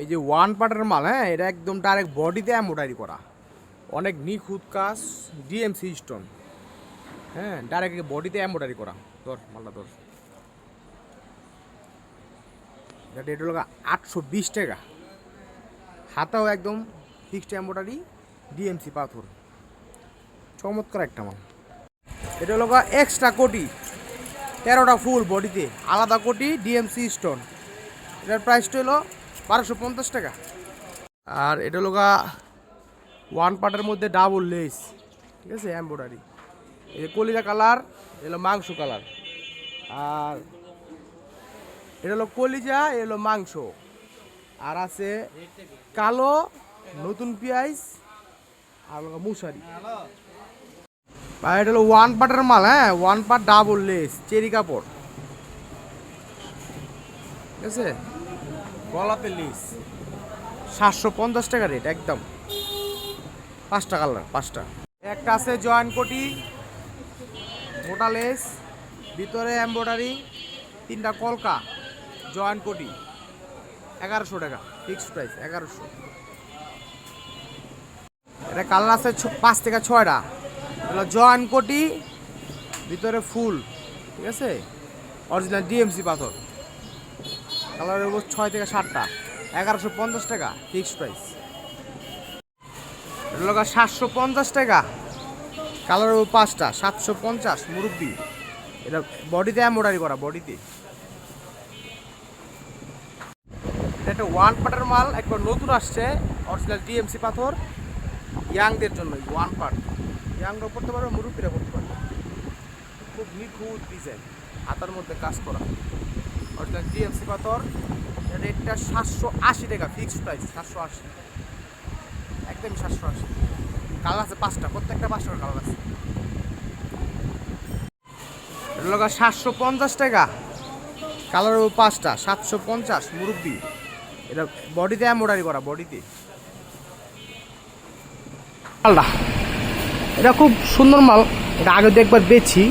এই যে ওয়ান পার্টের মাল হ্যাঁ এটা একদম ডাইরেক্ট বডিতে এমব্রয়ডারি করা। অনেক নিখুঁত কাজ ডিএমসি স্টোন হ্যাঁ ডাইরেক্ট বডিতে এমব্রয়ডারি করা। তোর মালটা তোর এটা রেট হলো আটশো বিশ টাকা। হাতাও একদম ফিক্সড এমব্রয়ডারি ডিএমসি পাথর। চমৎকার একটা মাল। এটা হলো এক্সট্রা কোটি। তেরোটা ফুল বডিতে আলাদা কোটি ডিএমসি স্টোন এটার প্রাইসটা হলো বারোশো পঞ্চাশ টাকা। আর এটা হলো ওয়ান পার্টের মধ্যে ডাবল লেস ঠিক আছে এম্ব্রয়ডারি এই কলিজা কালার এলো মাংস কালার আর এটা হলো কলিজা এ হলো মাংস। আর আছে কালো, নতুন পেঁয়াজ আর মুসারি। আর এটা হলো ওয়ান পার্টের মাল হ্যাঁ one part double lace cherry কাপড়। ঠিক আছে? গলাতে লেস সাতশো পঞ্চাশ টাকা রেট একদম। পাঁচটা কালার পাঁচটা। একটা আছে জয়েন কোটি, মোটা লেস ভিতরে এম্ব্রয়ডারি তিনটা কলকা, জয়েন কোটি। এগারোশো টাকা ফিক্সড প্রাইস এগারোশো। এটা কালার আছে পাঁচ থেকে ছয়টা। হলো জয়েন কোটি, ভিতরে ফুল, ঠিক আছে? অরিজিনাল ডিএমসি পাথর। কালারের উপর ছয় থেকে সাতটা। এগারোশো পঞ্চাশ টাকা ফিক্সড প্রাইস এটা হলো সাতশো পঞ্চাশ টাকা। কালারের উপর পাঁচটা, সাতশো পঞ্চাশ, মুরব্বি। এটা বডিতে এমব্রয়ডারি করা বডিতে একটা ওয়ান পার্টের মাল, একবার নতুন আসছে অরিজিনাল ডিএমসি পাথর। ইয়াংদের জন্য ওয়ান পার্ট ইয়াংরা পড়তে পারবে, মুরব্বীরা পড়তে পারবে। খুব নিখুঁত ডিজাইন হাতার মধ্যে কাজ করা। অরিজিনাল পাথর এর রেটটা সাতশো আশি টাকা ফিক্সড প্রাইস সাতশো আশি। একদমই সাতশো আশি। কালার আছে পাঁচটা, প্রত্যেকটা পাঁচটা কালার আছে। এটা হলো সাতশো পঞ্চাশ টাকা। কালার পাঁচটা, সাতশো পঞ্চাশ, মুরব্বি। এটা বডিতে এমব্রয়ডারি করা, বডিতে। মালটা। এটা খুব সুন্দর মাল। এটা আগে একবার বেছি